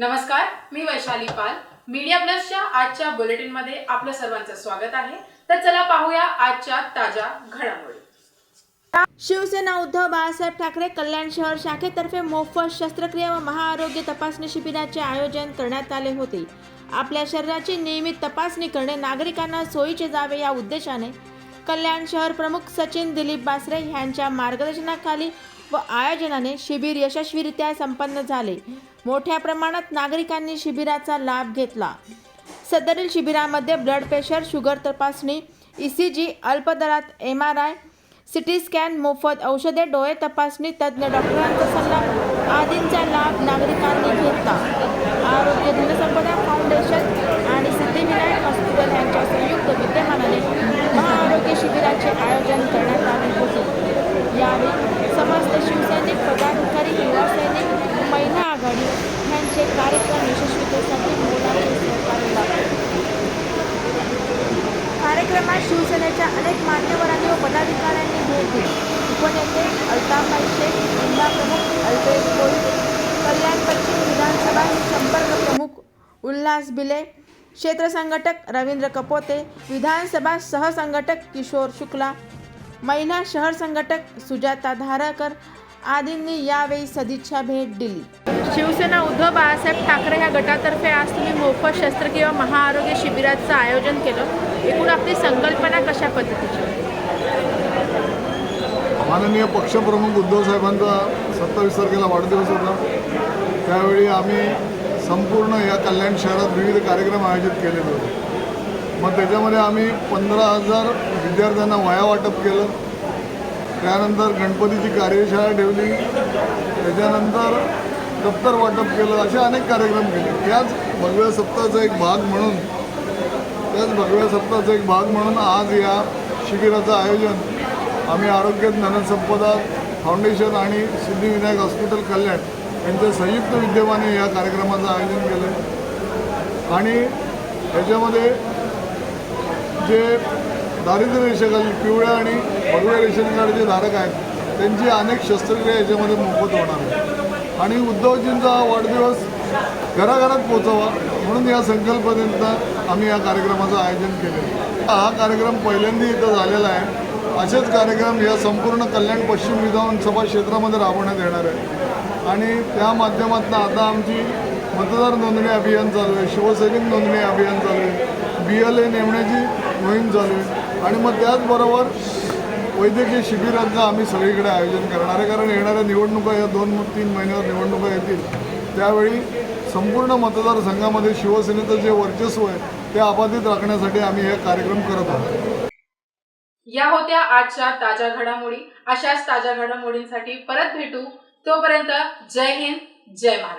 नमस्कार मी वैशाली पाल. मीडिया प्लसच्या आजच्या बुलेटिनमध्ये आपलं सर्वांचं स्वागत आहे. तर चला पाहूया आजच्या ताज्या घडामोडी. शिवसेना उद्धव बाळासाहेब ठाकरे कल्याण शहर शाखेतर्फे मोफत शस्त्रक्रिया व महाआरोग्य तपासणी शिबिराचे आयोजन करण्यात आले होते. आपल्या शरीराची नियमित तपासणी करणे नागरिकांना सोयीचे जावे या उद्देशाने कल्याण शहर प्रमुख सचिन दिलीप बासरे यांच्या मार्गदर्शनाखाली व आयोजनाने शिबिर यशस्वीरित्या संपन्न झाले. मोठ्या प्रमाणात नागरिकांनी शिबिराचा लाभ घेतला. सदरील शिबिरामध्ये ब्लड प्रेशर शुगर तपासणी E C G अल्पदरात M R I C T scan मोफत औषधे डोळे तपासणी तज्ज्ञ डॉक्टरांचा सल्ला आदींचा लाभ नागरिकांनी घेतला. आरोग्य धनसंपदा फाउंडेशन आणि सिद्धिविनायक हॉस्पिटल यांच्या संयुक्त विद्यमानाने महाआरोग्य शिबिराचे आयोजन करण्यात आले होते यावेळी समस्त शिवसैनिक पदाधिकारी युवा सैनिक महिला आघाडी यांचे कार्यक्रम यशस्वीतेसाठी मोलाचे सहकार्य लाभले कार्यक्रमात शिवसेनेच्या अनेक मान्यवरांनी व पदाधिकाऱ्यांनी भेट दिली. उपनेते अल्ताफाई शेख जिल्हा प्रमुख अल्पेश कोळी कल्याण पश्चिम विधानसभा संपर्क प्रमुख उल्हास बिले क्षेत्र संघटक रवींद्र कपोते विधानसभा सहसंघटक किशोर शुक्ला महिला शहर संघटक सुजाता धाराकर आदींनी यावेळी सदिच्छा भेट दिली. शिवसेना उद्धव बाळासाहेब ठाकरे या गटातर्फे आज तुम्ही मोफत शस्त्रक्रिया महाआरोग्य शिबिराचं आयोजन केलं. एकूण आपली संकल्पना कशा पद्धतीची? माननीय पक्षप्रमुख उद्धव साहेबांचा सत्तावीस तारखेला वाढदिवस होता. त्यावेळी आम्ही संपूर्ण या कल्याण शहरात विविध कार्यक्रम आयोजित केलेले होते. मग त्याच्यामध्ये आम्ही पंधरा हजार विद्यार्थ्यांना वया वाटप केलं. त्यानंतर गणपतीची कार्यशाळा ठेवली. त्याच्यानंतर दप्तर वाटप केलं असे अनेक कार्यक्रम केले. त्याच भगव्या सप्ताहाचा एक भाग म्हणून त्याच भगव्या सप्ताहाचा एक भाग म्हणून आज या शिबिराचं आयोजन आम्ही आरोग्य ज्ञानसंपदा फाउंडेशन आणि सिद्धिविनायक हॉस्पिटल कल्याण यांच्या संयुक्त विद्यमाने या कार्यक्रमाचं आयोजन केलं. आणि त्याच्यामध्ये जे दारिद्र्य रेषेखाली पिवळ्या आणि भगव्या रेशन कार्डचे धारक आहेत त्यांची अनेक शस्त्रक्रिया याच्यामध्ये मोफत होणार आहे आणि उद्धवजींचा वाढदिवस घराघरात पोचावा म्हणून या संकल्पनेनं आम्ही या कार्यक्रमाचं आयोजन केलं हा कार्यक्रम पहिल्यांदा इथं झालेला आहे. असेच कार्यक्रम या संपूर्ण कल्याण पश्चिम विधानसभा क्षेत्रामध्ये राबवण्यात येणार आहे. आणि त्या माध्यमातून आता आमची मतदार नोंदणी अभियान चालू आहे शिवसैनिक नोंदणी अभियान चालू आहे बी एल ए नेमण्याची मोहीम चालू आहे. आणि मग त्याचबरोबर वैद्यकीय शिबिरांचं आम्ही सगळीकडे आयोजन करणार आहे. कारण येणाऱ्या निवडणुका या दोन तीन महिन्यावर निवडणुका येतील. त्यावेळी संपूर्ण मतदारसंघामध्ये शिवसेनेचं जे वर्चस्व आहे ते अबाधित राखण्यासाठी आम्ही हे कार्यक्रम करत आहोत. या होत्या आजच्या ताज्या घडामोडी. अशाच ताज्या घडामोडींसाठी परत भेटू. तोपर्यंत जय हिंद जय महाराष्ट्र.